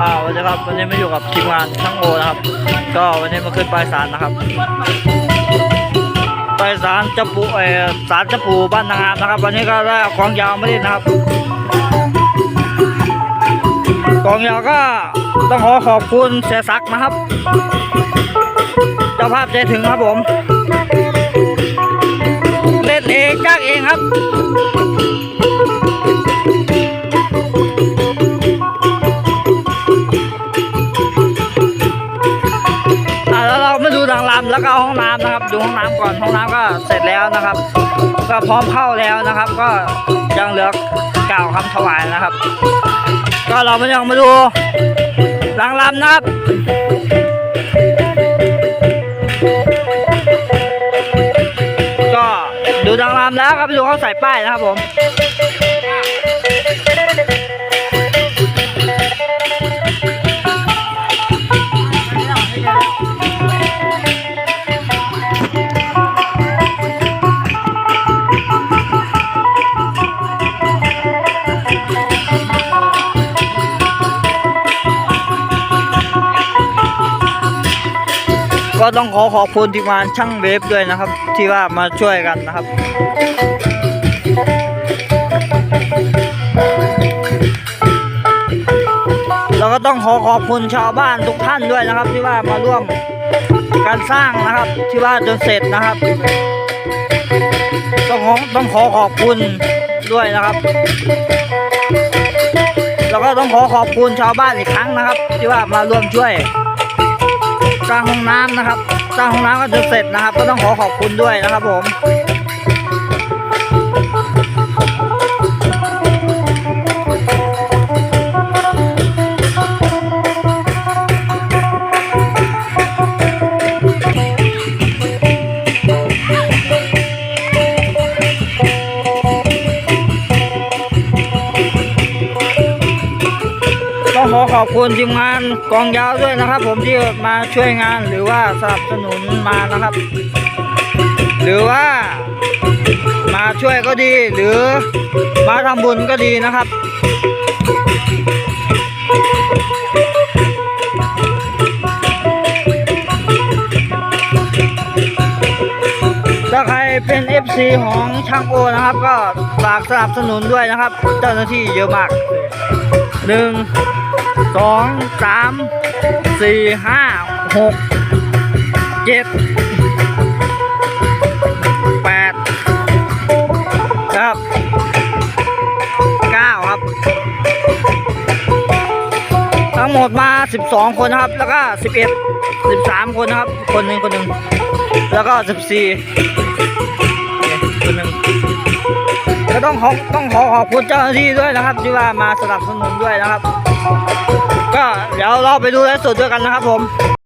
อ่าวันนี้ครับวันนี้มาอยู่กับทีมงานช่างโอนะครับ ก็วันนี้มาขึ้นปลายสารนะครับปลายสารจะปูเออสารจะปูบ้านนางงามนะครับ วันนี้ก็ได้เองยาวมาเล่นนะครับกองยาวก็ต้องขอขอบคุณเสียศักนะครับเจ้าภาพใจถึงครับผม เล่นเองจ้างเองครับ นะครับดูห้องน้ำก่อนห้องน้ำก็เสร็จแล้วนะครับ ก็พร้อมเข้าแล้วนะครับ ก็ยังเหลือกล่าวคำถวายนะครับ ก็เรามายังมาดูทางลำนะครับก็ดูทางลำแล้วก็ไปดูเขาใส่ป้ายนะครับผม ต้องขอขอบคุณทีมงานช่างเวฟด้วยนะครับ ที่ว่ามาช่วยกันนะครับ แล้วก็ต้องขอขอบคุณชาวบ้านทุกท่านด้วยนะครับ ที่ว่ามาร่วมการสร้างนะครับ ที่ว่าจนเสร็จนะครับ ต้องขอต้องขอขอบคุณด้วยนะครับแล้วก็ต้องขอขอบคุณชาวบ้านอีกครั้งนะครับ ที่ว่ามาร่วมช่วย สร้างห้องน้ำนะครับสร้างห้องน้ำก็จะเสร็จนะครับ ก็ต้องขอขอบคุณด้วยนะครับผม องขอขอบคุณทีมงานกองยาวด้วยนะครับ ผมที่มาช่วยงานหรือว่าสนับสนุนมานะครับ หรือว่ามาช่วยก็ดีหรือมาทำบุญก็ดีนะครับ ถ้าใครเป็น FC ของช่างโอนะครับ ก็ฝากสนับสนุนด้วยนะครับ เจ้าหน้าที่เยอะมากหนึ่งสองสามสี่ห้าหกเจ็ดแปดครับเก้าครับ ทั้งหมดมา12คนนะครับ แล้วก็11 13คนนะครับ คนหนึ่งคนหนึ่ง แล้วก็14คนหนึ่งก็ต้องขอต้องขอขอบคุณเจ้าหน้าที่ด้วยนะครับ ที่ว่ามาสนับสนุนด้วยนะครับ ก็เดี๋ยวเราไปดูไลฟ์สดด้วยกันนะครับผม